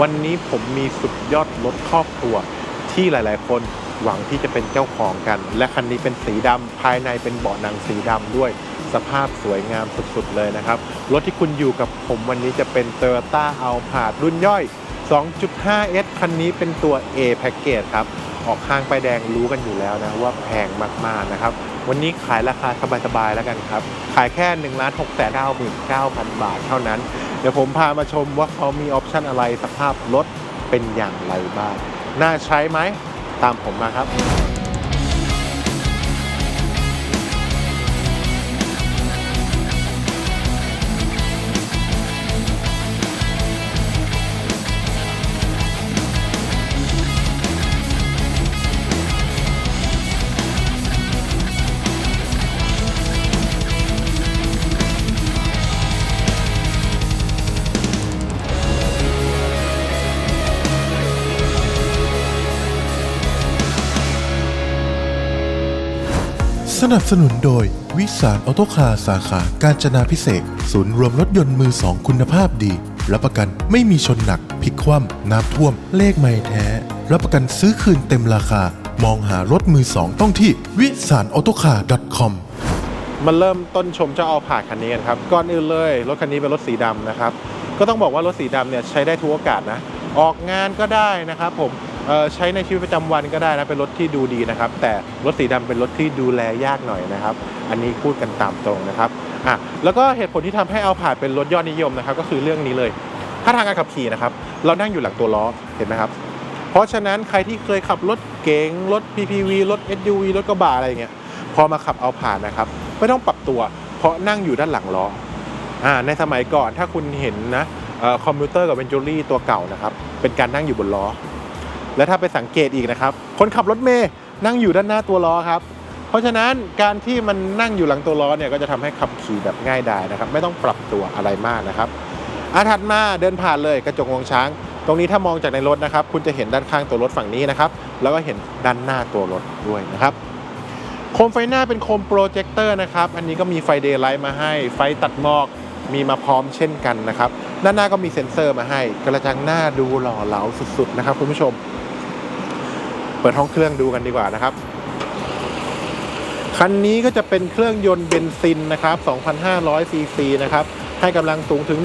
วันนี้ผมมีสุดยอดรถครอบครัว ที่หลาย ๆ คนหวังที่จะเป็นเจ้าของกัน และคันนี้เป็นสีดำภายในเป็นเบาะหนังสีดำด้วยสภาพสวยงามสุด ๆ เลยนะครับ รถที่คุณอยู่กับผมวันนี้จะเป็น Toyota Alphard รุ่นย่อย 2.5S คันนี้เป็นตัว A Package ครับ ออกข้างไปแดงรู้กันอยู่แล้วนะว่าแพงมาก ๆ นะครับ วันนี้ขายราคาสบายๆแล้วกันครับ ขายแค่1 6 9 9 0 0บาทเท่านั้น เดี๋ยวผมพามาชมว่าเขามีออปชันอะไรสภาพรถเป็นอย่างไรบ้าง น่าใช้ไหม ตามผมมาครับ สนับสนุนโดย วิสารออโตคาสาขาการจนาพิเศษศูนย์รวมรถยนต์มือสองคุณภาพดี รับประกันไม่มีชนหนักพลิกคว่ำน้ำท่วม เลขไม่แท้ รับประกันซื้อคืนเต็มราคา มองหารถมือสองต้องที่วิสารออโตคา .com มาเริ่มต้นชมเจ้าเอาผาดคันนี้กันครับก่อนอื่นเลย รถคันนี้เป็นรถสีดำนะครับ ก็ต้องบอกว่ารถสีดำเนี่ยใช้ได้ทุกโอกาสนะ ออกงานก็ได้นะครับผม ใช้ในชีวิตประจำวันก็ได้นะเป็นรถที่ดูดีนะครับ แต่รถสีดำเป็นรถที่ดูแลยากหน่อยนะครับ อันนี้พูดกันตามตรงนะครับอะแล้วก็เหตุผลที่ทำให้เอาผ่าดเป็นรถยอดนิยมนะครับ ก็คือเรื่องนี้เลยถ้าทางการขับขี่นะครับ เรานั่งอยู่หลังตัวล้อเห็นไหมครับ เพราะฉะนั้นใครที่เคยขับรถเก๋งรถ PPV รถ SUV รถกระบะอะไรเงี้ยพอมาขับเอาผ่านนะครับไม่ต้องปรับตัว เพราะนั่งอยู่ด้านหลังล้ออ่าในสมัยก่อนถ้าคุณเห็นนะคอมพิวเตอร์กับเวนจูรี่ตัวเก่านะครับเป็นการนั่งอยู่บนล้อ และถ้าไปสังเกตอีกนะครับ คนขับรถเมย์นั่งอยู่ด้านหน้าตัวล้อครับ เพราะฉะนั้นการที่มันนั่งอยู่หลังตัวล้อเนี่ยก็จะทำให้ขับขี่แบบง่ายดายนะครับ ไม่ต้องปรับตัวอะไรมากนะครับอาถัดมาเดินผ่านเลยกระจกมองช้าง ตรงนี้ถ้ามองจากในรถนะครับ คุณจะเห็นด้านข้างตัวรถฝั่งนี้นะครับ แล้วก็เห็นด้านหน้าตัวรถด้วยนะครับโคมไฟหน้าเป็นโคมโปรเจคเตอร์นะครับ อันนี้ก็มีไฟเดย์ไลท์มาให้ ไฟตัดหมอกมีมาพร้อมเช่นกันนะครับ ด้านหน้าก็มีเซ็นเซอร์มาให้ กระจังหน้าดูหล่อเหลาสุดๆนะครับคุณผู้ชม เปิดห้องเครื่องดูกันดีกว่านะครับ คันนี้ก็จะเป็นเครื่องยนต์เบนซินนะครับ2,500ซีซีนะครับให้กำลังสูงถึง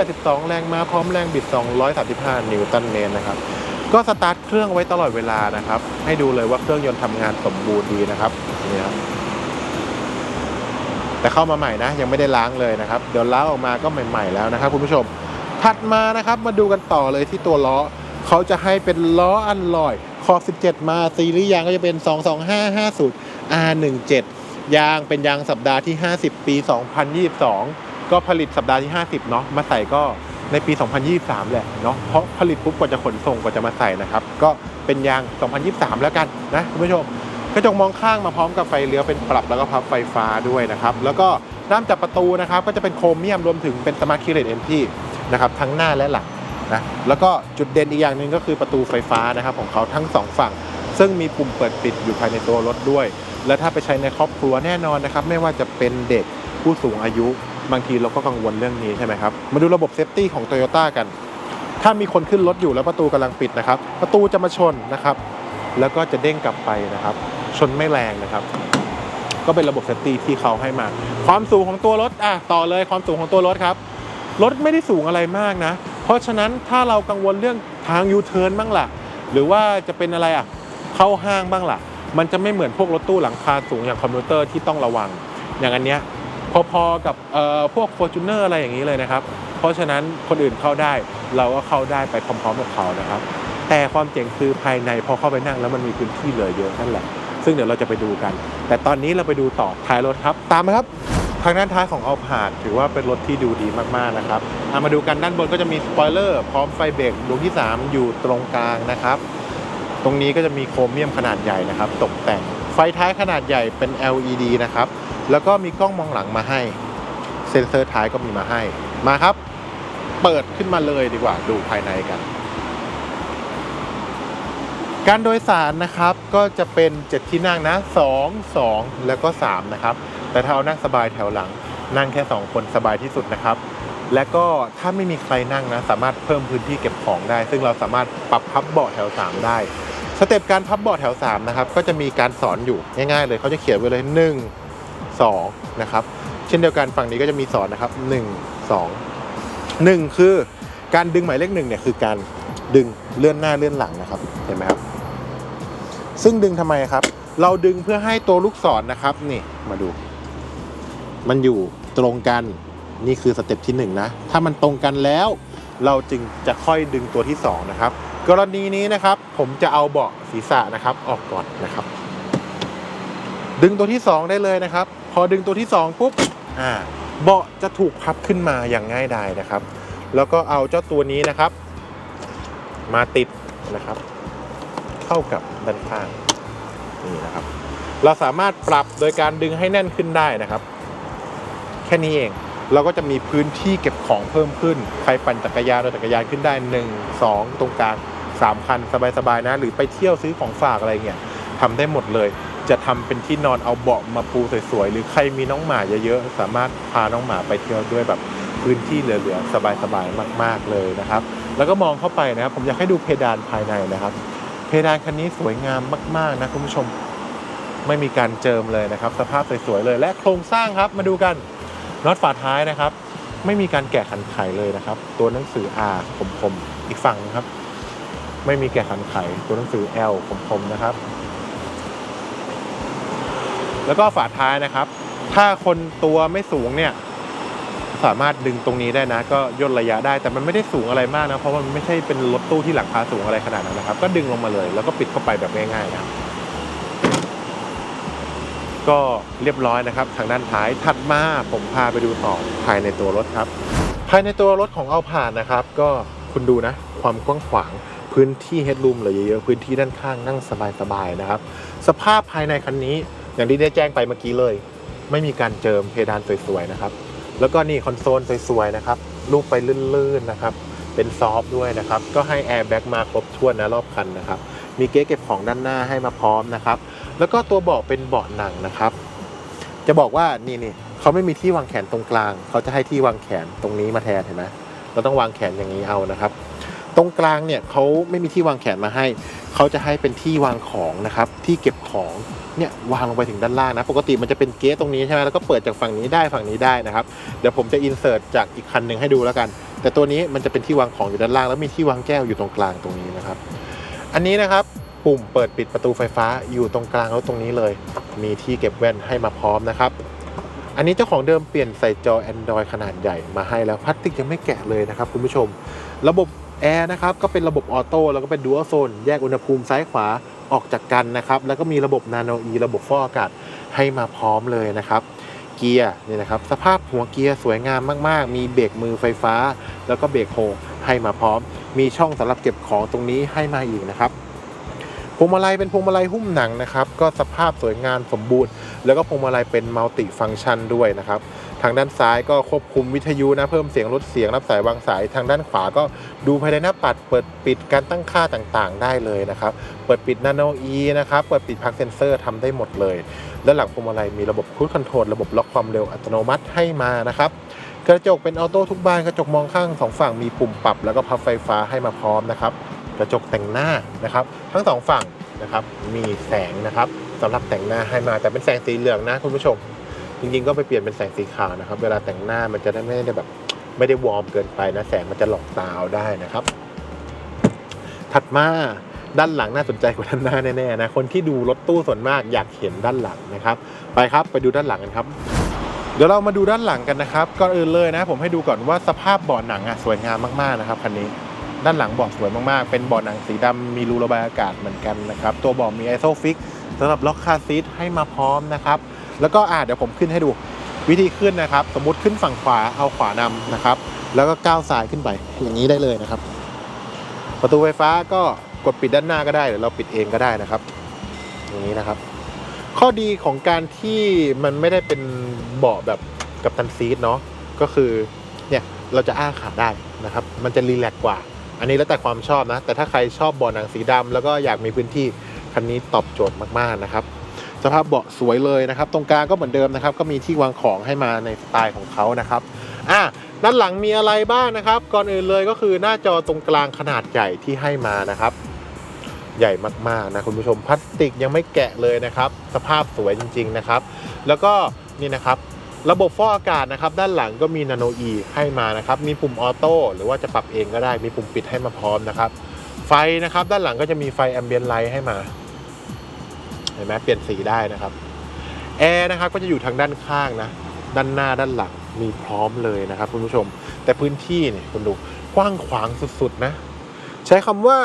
182 แรงม้าพร้อมแรงบิด 235 นิวตันเมตรนะครับก็สตาร์ทเครื่องไว้ตลอดเวลานะครับ ให้ดูเลยว่าเครื่องยนต์ทำงานสมบูรณ์ดีนะครับนี่ครับแต่เข้ามาใหม่นะ ยังไม่ได้ล้างเลยนะครับ เดี๋ยวล้างออกมาก็ใหม่ ๆ แล้วนะครับ คุณผู้ชมถัดมานะครับมาดูกันต่อเลยที่ตัวล้อเขาจะให้เป็นล้ออันลอย คอก17 มาซีรีส์ยางก็จะเป็น 22550 R17 ยางเป็นยางสัปดาห์ที่ 50 ปี 2022 ก็ผลิตสัปดาห์ที่ 50 เนาะมาใส่ก็ในปี 2023 แหละเนาะเพราะผลิตปุ๊บกว่าจะขนส่งกว่าจะมาใส่นะครับ ก็เป็นยาง 2023 แล้วกันนะคุณผู้ชมกระจกมองข้างมาพร้อมกับไฟเลี้ยวเป็นปรับแล้วก็พับไฟฟ้าด้วยนะครับ แล้วก็ด้ามจับประตูนะครับ ก็จะเป็นโครเมียมรวมถึงเป็นสมาร์ทคีย์เลสเอ็นที่นะครับทั้งหน้าและหลัง นะแล้วก็จุดเด่นอีกอย่างหนึ่งก็คือประตูไฟฟ้านะครับของเขาทั้งสองฝั่ง ซึ่งมีปุ่มเปิดปิดอยู่ภายในตัวรถด้วย และถ้าไปใช้ในครอบครัวแน่นอนนะครับไม่ว่าจะเป็นเด็กผู้สูงอายุ บางทีเราก็กังวลเรื่องนี้ใช่ไหมครับมาดูระบบเซฟตี้ของ t o y ยต้กัน ถ้ามีคนขึ้นรถอยู่แล้วประตูกำลังปิดนะครับประตูจะมาชนนะครับแล้วก็จะเด้งกลับไปนะครับ ชนไม่แรงนะครับ ก็เป็นระบบเซฟตี้ที่เขาให้มา ความสูงของตัวรถอะต่อเลยความสูงของตัวรถครับรถไม่ได้สูงอะไรมากนะ เพราะฉะนั้นถ้าเรากังวลเรื่องทางยูเทิร์นบ้างล่ะ หรือว่าจะเป็นอะไรอะเข้าห้างบ้างล่ะ มันจะไม่เหมือนพวกรถตู้หลังคาสูงอย่างคอมพิวเตอร์ที่ต้องระวัง อย่างอันเนี้ยพอๆกับเอ่อพวก f o r t u n e r อะไรอย่างนี้เลยนะครับ เพราะฉะนั้นคนอื่นเข้าได้เราก็เข้าได้ไปพร้อมๆกับเขานะครับ แต่ความเจ๋งคือภายในพอเข้าไปนั่งแล้วมันมีพื้นที่เหลือเยอะนั่นแหละ ซึ่งเดี๋ยวเราจะไปดูกัน แต่ตอนนี้เราไปดูต่อท้ายรถครับ ตามมาครับางด้านท้ายของเอาผาดถือว่าเป็นรถที่ดูดีมากๆนะครับเอามาดูกันด้านบนก็จะมีสปอยเลอร์พร้อมไฟเบรกดวงที่ 3 อยู่ตรงกลางนะครับ ตรงนี้ก็จะมีโครเมียมขนาดใหญ่นะครับ ตกแต่งไฟท้ายขนาดใหญ่เป็น LED นะครับ แล้วก็มีกล้องมองหลังมาให้ เซ็นเซอร์ท้ายก็มีมาให้มาครับ เปิดขึ้นมาเลยดีกว่าดูภายในกัน การโดยสารนะครับก็จะเป็น 7 ที่นั่งนะ 2 2 แล้วก็ 3 นะครับ แต่ถ้าเอานั่งสบายแถวหลัง นั่งแค่ 2 คนสบายที่สุดนะครับ และก็ถ้าไม่มีใครนั่งนะ สามารถเพิ่มพื้นที่เก็บของได้ ซึ่งเราสามารถปรับพับเบาะแถว 3 ได้ สเต็ปการพับเบาะแถว 3 นะครับ ก็จะมีการสอนอยู่ง่ายๆเลยเขาจะเขียนไว้เลย 1 2 นะครับ เช่นเดียวกันฝั่งนี้ก็จะมีสอนนะครับ 1 2 1 คือการดึงหมายเลขหนึ่งเนี่ยคือการดึงเลื่อนหน้าเลื่อนหลังนะครับ เห็นไหมครับ ซึ่งดึงทำไมครับ เราดึงเพื่อให้ตัวลูกศรนะครับ นี่มาดู มันอยู่ตรงกันนี่คือสเต็ปที่หนึ่งนะถ้ามันตรงกันแล้ว เราจึงจะค่อยดึงตัวที่สองนะครับ กรณีนี้นะครับ ผมจะเอาเบาะศีรษะนะครับ ออกก่อนนะครับ ดึงตัวที่สองได้เลยนะครับ พอดึงตัวที่สองปุ๊บอ่าเบาะจะถูกพับขึ้นมาอย่างง่ายดายนะครับ แล้วก็เอาเจ้าตัวนี้นะครับ มาติดนะครับ เข้ากับด้านข้างนี่นะครับ เราสามารถปรับโดยการดึงให้แน่นขึ้นได้นะครับ แค่นี้เองเราก็จะมีพื้นที่เก็บของเพิ่มขึ้น ใครปั่นจักรยานรถจักรยานขึ้นได้ 1 2 ตรงกลาง3คันสบายๆนะ หรือไปเที่ยวซื้อของฝากอะไรเงี้ยทำได้หมดเลย จะทำเป็นที่นอนเอาเบาะมาปูสวยๆ หรือใครมีน้องหมาเยอะๆ สามารถพาน้องหมาไปเที่ยวด้วยแบบพื้นที่เหลือๆ สบายๆ มากๆเลยนะครับ แล้วก็มองเข้าไปนะครับ ผมอยากให้ดูเพดานภายในนะครับ เพดานคันนี้สวยงามมาก ๆ นะคุณผู้ชมไม่มีการเจิมเลยนะครับ สภาพสวย ๆ เลยและโครงสร้างครับมาดูกันน็อตฝาท้ายนะครับ ไม่มีการแกะขันไขเลยนะครับ ตัวหนังสือ R คมๆอีกฝั่งนะครับ ไม่มีแกะขันไขตัวหนังสือ L คมๆนะครับ แล้วก็ฝาท้ายนะครับ ถ้าคนตัวไม่สูงเนี่ย สามารถดึงตรงนี้ได้นะ ก็ย่นระยะได้แต่มันไม่ได้สูงอะไรมากนะเพราะมันไม่ใช่เป็นรถตู้ที่หลังคาสูงอะไรขนาดนั้นนะครับ ก็ดึงลงมาเลย แล้วก็ปิดเข้าไปแบบง่ายๆนะครับก็เรียบร้อยนะครับ ทางด้านท้ายถัดมาผมพาไปดูต่อภายในตัวรถครับ ภายในตัวรถของเอาผ่านนะครับ ก็คุณดูนะ ความกว้างขวางพื้นที่เฮดรูมเหลือเยอะๆพื้นที่ด้านข้างนั่งสบายๆนะครับ สภาพภายในคันนี้อย่างที่ได้แจ้งไปเมื่อกี้เลย ไม่มีการเจิมเพดานสวยๆนะครับ แล้วก็นี่คอนโซลสวยๆนะครับลูกไปลื่นๆนะครับ เป็นซอฟด้วยนะครับ ก็ให้แอร์แบ็กมาครบถ้วนนะรอบคันนะครับ มีเก๊เก็บของด้านหน้าให้มาพร้อมนะครับ แล้วก็ตัวเบาะเป็นเบาะหนังนะครับ จะบอกว่านี่นี่เขาไม่มีที่วางแขนตรงกลาง เขาจะให้ที่วางแขนตรงนี้มาแทนเห็นไหมเราต้องวางแขนอย่างนี้เอานะครับ ตรงกลางเนี่ยเขาไม่มีที่วางแขนมาให้ เขาจะให้เป็นที่วางของนะครับ ที่เก็บของ เนี่ยวางลงไปถึงด้านล่างนะ ปกติมันจะเป็นเก๊ตรงนี้ใช่ไหมแล้วก็เปิดจากฝั่งนี้ได้ฝั่งนี้ได้นะครับ เดี๋ยวผมจะอินเสิร์ตจากอีกคันหนึ่งให้ดูแล้วกัน แต่ตัวนี้มันจะเป็นที่วางของอยู่ด้านล่าง แล้วมีที่วางแก้วอยู่ตรงกลางตรงนี้นะครับ อันนี้นะครับปุ่มเปิดปิดประตูไฟฟ้าอยู่ตรงกลางแล้วตรงนี้เลย มีที่เก็บแว่นให้มาพร้อมนะครับอันนี้เจ้าของเดิมเปลี่ยนใส่จอ Android ขนาดใหญ่มาให้แล้วพลาสติกยังไม่แกะเลยนะครับคุณผู้ชม ระบบ แอร์นะครับก็เป็นระบบออโต้แล้วก็เป็นดูอัลโซนแยกอุณหภูมิซ้ายขวาออกจากกันนะครับ แล้วก็มีระบบนาโนอีระบบฟอกอากาศให้มาพร้อมเลยนะครับ เกียร์นี่นะครับ สภาพหัวเกียร์สวยงามมาก ๆ มีเบรกมือไฟฟ้า แล้วก็เบรกโฮให้มาพร้อม มีช่องสำหรับเก็บของตรงนี้ให้มาอีกนะครับพวงมาลัยเป็นพวงมาลัยหุ้มหนังนะครับ ก็สภาพสวยงามสมบูรณ์ แล้วก็พวงมาลัยเป็นมัลติฟังก์ชันด้วยนะครับ ทางด้านซ้ายก็ควบคุมวิทยุนะเพิ่มเสียงลดเสียงรับสายวางสาย ทางด้านขวาก็ดูภายในหน้าปัด เปิดปิดการตั้งค่าต่างๆ ได้เลยนะครับ เปิดปิดนาโนอีนะครับ เปิดปิดพักเซนเซอร์ทำได้หมดเลยและหลังพวงมาลัยมีระบบครู i คอนโทรลระบบล็อกความเร็วอัตโนมัติให้มานะครับกระจกเป็นออโต้ทุกบานกระจกมองข้างสองฝั่งมีปุ่มปรับ แล้วก็พับไฟฟ้าให้มาพร้อมนะครับกระจกแต่งหน้านะครับ ทั้งสองฝั่งนะครับมีแสงนะครับสำหรับแต่งหน้าให้มาแต่เป็นแสงสีเหลืองนะคุณผู้ชม จริงๆก็ไปเปลี่ยนเป็นแสงสีขาวนะครับ เวลาแต่งหน้ามันจะได้ไม่ได้แบบไม่ได้วอร์มเกินไปนะ แสงมันจะหลอกตาได้นะครับ ถัดมาด้านหลังน่าสนใจกว่าด้านหน้าแน่ๆนะคนที่ดูรถตู้ส่วนมากอยากเห็นด้านหลังนะครับ ไปครับไปดูด้านหลังกันครับเดี๋ยวเรามาดูด้านหลังกันนะครับก่อนอื่นเลยนะ ผมให้ดูก่อนว่าสภาพเบาะหนังอะสวยงามมากๆนะครับคันนี้ด้านหลังเบาะสวยมากๆ เป็นเบาะหนังสีดำมีรูระบายอากาศเหมือนกันนะครับ ตัวเบาะมีไอโซฟิกสำหรับล็อกคาซีทให้มาพร้อมนะครับ แล้วก็อ่าเดี๋ยวผมขึ้นให้ดูวิธีขึ้นนะครับ สมมติขึ้นฝั่งขวาเอาขวานำนะครับ แล้วก็ก้าวซ้ายขึ้นไปอย่างนี้ได้เลยนะครับ ประตูไฟฟ้าก็กดปิดด้านหน้าก็ได้หรือเราปิดเองก็ได้นะครับ อย่างนี้นะครับ ข้อดีของการที่มันไม่ได้เป็นเบาะแบบกับตันซีทเนาะก็คือเนี่ยเราจะอ้าขาได้นะครับ มันจะรีแลกซ์กว่า อันนี้แล้วแต่ความชอบนะ แต่ถ้าใครชอบเบาะหนังสีดำแล้วก็อยากมีพื้นที่คันนี้ตอบโจทย์มากๆนะครับ สภาพเบาะสวยเลยนะครับ ตรงกลางก็เหมือนเดิมนะครับ ก็มีที่วางของให้มาในสไตล์ของเขานะครับอะด้านหลังมีอะไรบ้างนะครับ ก่อนอื่นเลยก็คือหน้าจอตรงกลางขนาดใหญ่ที่ให้มานะครับ ใหญ่มากๆนะคุณผู้ชมพลาสติกยังไม่แกะเลยนะครับ สภาพสวยจริง ๆนะครับ แล้วก็นี่นะครับระบบฟอกอากาศนะครับด้านหลังก็มีนาโนอีให้มานะครับมีปุ่มออโต้หรือว่าจะปรับเองก็ได้มีปุ่มปิดให้มาพร้อมนะครับ ไฟนะครับด้านหลังก็จะมีไฟแอมเบียนไลท์ให้มา เห็นไหมเปลี่ยนสีได้นะครับแอร์นะครับก็จะอยู่ทางด้านข้างนะด้านหน้าด้านหลังมีพร้อมเลยนะครับคุณผู้ชม แต่พื้นที่เนี่ยคุณดูกว้างขวางสุดๆนะ ใช้คำว่า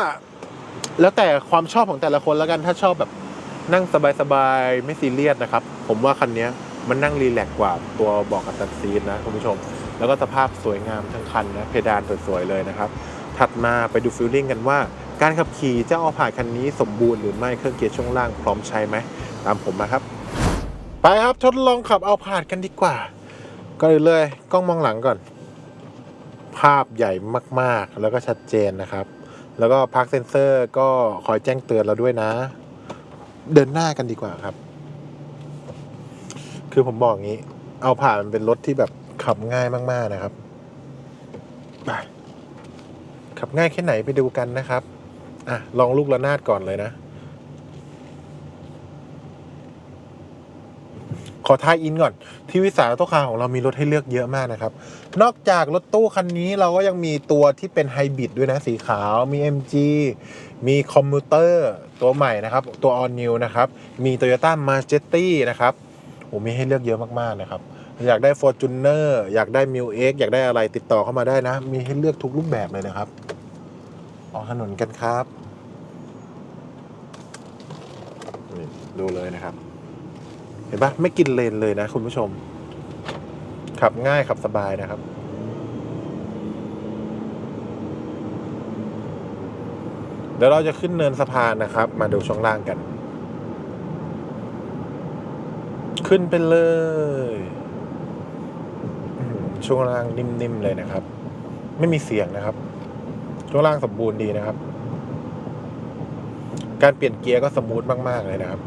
แล้วแต่ความชอบของแต่ละคนแล้วกันถ้าชอบแบบนั่งสบายๆไม่ซีเรียสนะครับ ผมว่าคันนี้มันนั่งรีแลกซ์กว่าตัวเบอกกับตันซีนนะคุณผู้ชม แล้วก็สภาพสวยงามทั้งคันนะเพดานสวยๆเลยนะครับ ถัดมาไปดูฟิลลิ่งกันว่า การขับขี่เจ้าเอาผ่านคันนี้สมบูรณ์หรือไม่เครื่องเกียร์ช่วงล่างพร้อมใช้ไหมตามผมมาครับ ไปครับทดลองขับเอาผ่านกันดีกว่า ก็เลยเลยกล้องมองหลังก่อน ภาพใหญ่มากๆ แล้วก็ชัดเจนนะครับ แล้วก็พักเซนเซอร์ก็คอยแจ้งเตือนเราด้วยนะ เดินหน้ากันดีกว่าครับ คือผมบอกงี้ เอาผ่านมันเป็นรถที่แบบขับง่ายมาก ๆนะครับไปขับง่ายแค่ไหนไปดูกันนะครับ อะ ลองลูกระนาดก่อนเลยนะ ขอทายอินก่อน ที่วิสาหตัวคาของเรามีรถให้เลือกเยอะมากนะครับ นอกจากรถตู้คันนี้เราก็ยังมีตัวที่เป็นไฮบริดด้วยนะ สีขาว มี MG มีคอมมูเตอร์ตัวใหม่นะครับ ตัว All New นะครับ มี Toyota Majetti นะครับโอ้มีให้เลือกเยอะมากๆนะครับอยากได้ Fortuner อยากได้ m i l X อยากได้อะไรติดต่อเข้ามาได้นะ มีให้เลือกทุกรูปแบบเลยนะครับ ออกถนนกันครับนี่ดูเลยนะครับ เห็นปะไม่กินเลนเลยนะคุณผู้ชม ขับง่ายขับสบายนะครับ เดี๋ยวเราจะขึ้นเนินสะพานนะครับ มาดูช่องล่างกัน ขึ้นไปเลยช่วงล่างนิ่มๆเลยนะครับ ไม่มีเสียงนะครับ ช่วงล่างสมบูรณ์ดีนะครับ การเปลี่ยนเกียร์ก็สมูทมาก ๆ เลยนะครับ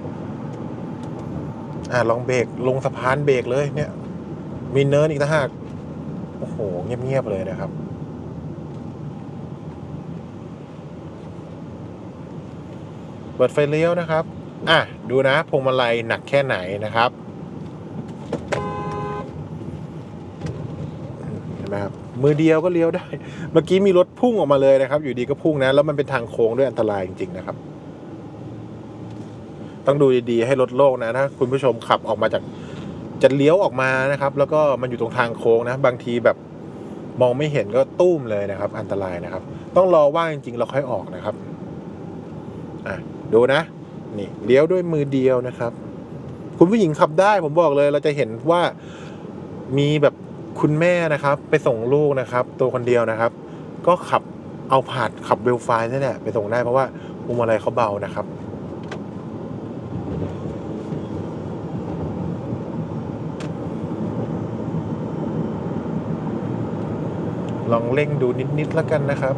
อ่าลองเบรกลงสะพานเบรกเลยเนี่ย มีเนินอีกต่างหากโอ้โห เงียบ ๆ เลยนะครับเปิดไฟเลี้ยวนะครับ อะ ดูนะพวงมาลัยหนักแค่ไหนนะครับ เห็นไหมครับ มือเดียวก็เลี้ยวได้ เมื่อกี้มีรถพุ่งออกมาเลยนะครับ อยู่ดีก็พุ่งนะ แล้วมันเป็นทางโค้งด้วยอันตรายจริงๆนะครับ ต้องดูดีๆให้รถโลกนะถ้าคุณผู้ชมขับออกมาจากจะเลี้ยวออกมานะครับ แล้วก็มันอยู่ตรงทางโค้งนะ บางทีแบบมองไม่เห็นก็ตุ้มเลยนะครับ อันตรายนะครับ ต้องรอว่างจริงๆเราค่อยออกนะครับอะดูนะ นี่เลี้ยวด้วยมือเดียวนะครับ คุณผู้หญิงขับได้ผมบอกเลย เราจะเห็นว่ามีแบบ คุณแม่นะครับไปส่งลูกนะครับ ตัวคนเดียวนะครับ ก็ขับเอาผาดขับเวลไฟนี่แหละไปส่งได้เพราะว่าพวงมาลัยเขาเบานะครับลองเร่งดูนิดๆแล้วกันนะครับ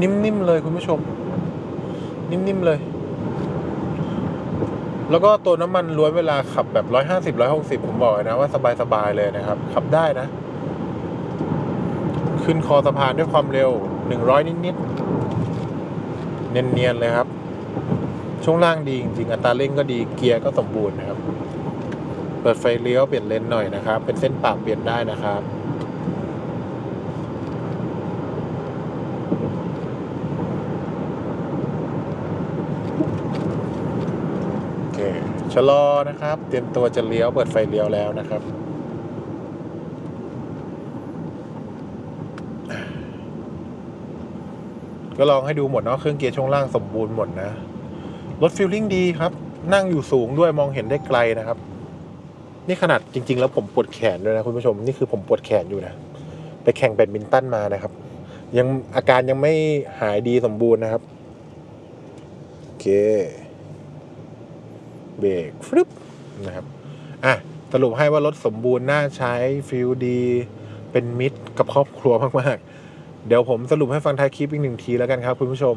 นิ่มๆเลยคุณผู้ชม นิ่มๆเลย แล้วก็ตัวน้ำมันล้วนเวลาขับแบบ150 160ผมบร้อยหกเลยนะว่าสบายๆเลยนะครับ ขับได้นะ ขึ้นคอสะพานด้วยความเร็ว100นิดๆเนียนๆเลยครับ ช่วงล่างดีจริงๆอัตราเร่งก็ดีเกียร์ก็สมบูรณ์นะครับ เปิดไฟเลี้ยวเปลี่ยนเลนหน่อยนะครับ เป็นเส้นปากเปลี่ยนได้นะครับ โอเค ชะลอนะครับ เตรียมตัวจะเลี้ยวเปิดไฟเลี้ยวแล้วนะครับ ก็ลองให้ดูหมดเนาะเครื่องเกียร์ช่วงล่างสมบูรณ์หมดนะ รถฟิลลิ่งดีครับ นั่งอยู่สูงด้วยมองเห็นได้ไกลนะครับ นี่ขนาดจริง ๆ แล้วผมปวดแขนด้วยนะคุณผู้ชม นี่คือผมปวดแขนอยู่นะ ไปแข่งแบดมินตันมานะครับ ยังอาการยังไม่หายดีสมบูรณ์นะครับ โอเค เบรกฟึบนะครับอะสรุปให้ว่ารถสมบูรณ์น่าใช้ฟิลดี เป็นมิตรกับครอบครัวมากๆ เดี๋ยวผมสรุปให้ฟังท้ายคลิปอีกหนึ่งทีแล้วกันครับคุณผู้ชม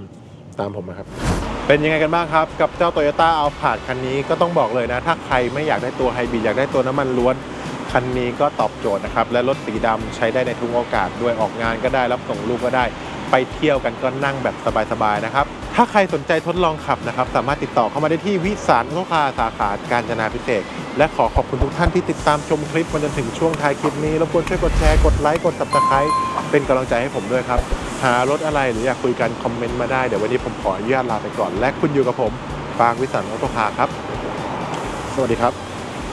ตามผมมาครับ เป็นยังไงกันบ้างครับ กับเจ้า Toyota a l p a r d คันนี้ก็ต้องบอกเลยนะ ถ้าใครไม่อยากได้ตัวไฮบริดอยากได้ตัวน้ำมันล้วน คันนี้ก็ตอบโจทย์นะครับ และรถสีดำใช้ได้ในทุกโอกาสด้วยออกงานก็ได้รับส่งลูกก็ได้ ไปเที่ยวกันก็นั่งแบบสบายๆนะครับ ถ้าใครสนใจทดลองขับนะครับ สามารถติดต่อเข้ามาได้ที่วิสารโคคาสาขาการจนาพิเศษ และขอขอบคุณทุกท่านที่ติดตามชมคลิปมาจนถึงช่วงท้ายคลิปนี้รบกวนช่วยกดแชร์กดไลค์กด subscribe เป็นกำลังใจให้ผมด้วยครับ หารถอะไรหรืออยากคุยกันคอมเมนต์มาได้ เดี๋ยววันนี้ผมขออนุญาตลาไปก่อน และคุณอยู่กับผมฟางวิสันโตคาครับ สวัสดีครับ